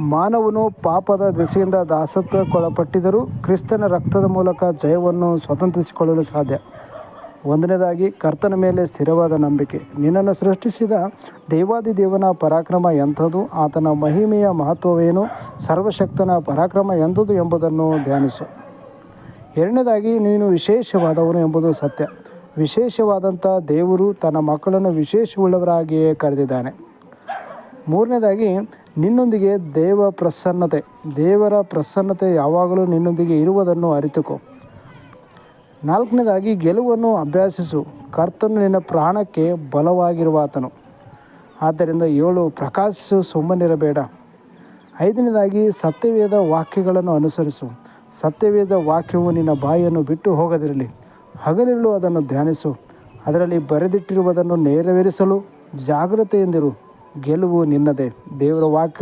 ಮಾನವನು ಪಾಪದ ದೆಸೆಯಿಂದ ದಾಸತ್ವಕ್ಕೊಳಪಟ್ಟಿದ್ದರೂ ಕ್ರಿಸ್ತನ ರಕ್ತದ ಮೂಲಕ ಜಯವನ್ನು ಸ್ವತಂತ್ರಿಸಿಕೊಳ್ಳಲು ಸಾಧ್ಯ. ಒಂದನೇದಾಗಿ, ಕರ್ತನ ಮೇಲೆ ಸ್ಥಿರವಾದ ನಂಬಿಕೆ. ನಿನ್ನನ್ನು ಸೃಷ್ಟಿಸಿದ ದೇವಾದಿ ದೇವನ ಪರಾಕ್ರಮ ಎಂಥದ್ದು ಆತನ ಮಹಿಮೆಯ ಮಹತ್ವವೇನು? ಸರ್ವಶಕ್ತನ ಪರಾಕ್ರಮ ಎಂಥದ್ದು ಎಂಬುದನ್ನು ಧ್ಯಾನಿಸು. ಎರಡನೇದಾಗಿ, ನೀನು ವಿಶೇಷವಾದವನು ಎಂಬುದು ಸತ್ಯ. ವಿಶೇಷವಾದಂಥ ದೇವರು ತನ್ನ ಮಕ್ಕಳನ್ನು ವಿಶೇಷವುಳ್ಳವರಾಗಿಯೇ ಕರೆದಿದ್ದಾನೆ. ಮೂರನೇದಾಗಿ ನಿನ್ನೊಂದಿಗೆ ದೇವ ಪ್ರಸನ್ನತೆ, ದೇವರ ಪ್ರಸನ್ನತೆ ಯಾವಾಗಲೂ ನಿನ್ನೊಂದಿಗೆ ಇರುವುದನ್ನು ಅರಿತುಕೋ. ನಾಲ್ಕನೇದಾಗಿ, ಗೆಲುವನ್ನು ಅಭ್ಯಾಸಿಸು. ಕರ್ತನು ನಿನ್ನ ಪ್ರಾಣಕ್ಕೆ ಬಲವಾಗಿರುವಾತನು. ಆದ್ದರಿಂದ ಏಳು, ಪ್ರಕಾಶಿಸು, ಸುಮ್ಮನಿರಬೇಡ. ಐದನೇದಾಗಿ, ಸತ್ಯವೇದ ವಾಕ್ಯಗಳನ್ನು ಅನುಸರಿಸು. ಸತ್ಯವೇದ ವಾಕ್ಯವು ನಿನ್ನ ಬಾಯಿಯನ್ನು ಬಿಟ್ಟು ಹೋಗದಿರಲಿ. ಹಗಲಿರಲು ಅದನ್ನು ಧ್ಯಾನಿಸು. ಅದರಲ್ಲಿ ಬರೆದಿಟ್ಟಿರುವುದನ್ನು ನೆರವೇರಿಸಲು ಜಾಗ್ರತೆಯಿಂದಿರು. ಗೆಲುವು ನಿನ್ನದೇ. ದೇವರ ವಾಕ್ಯ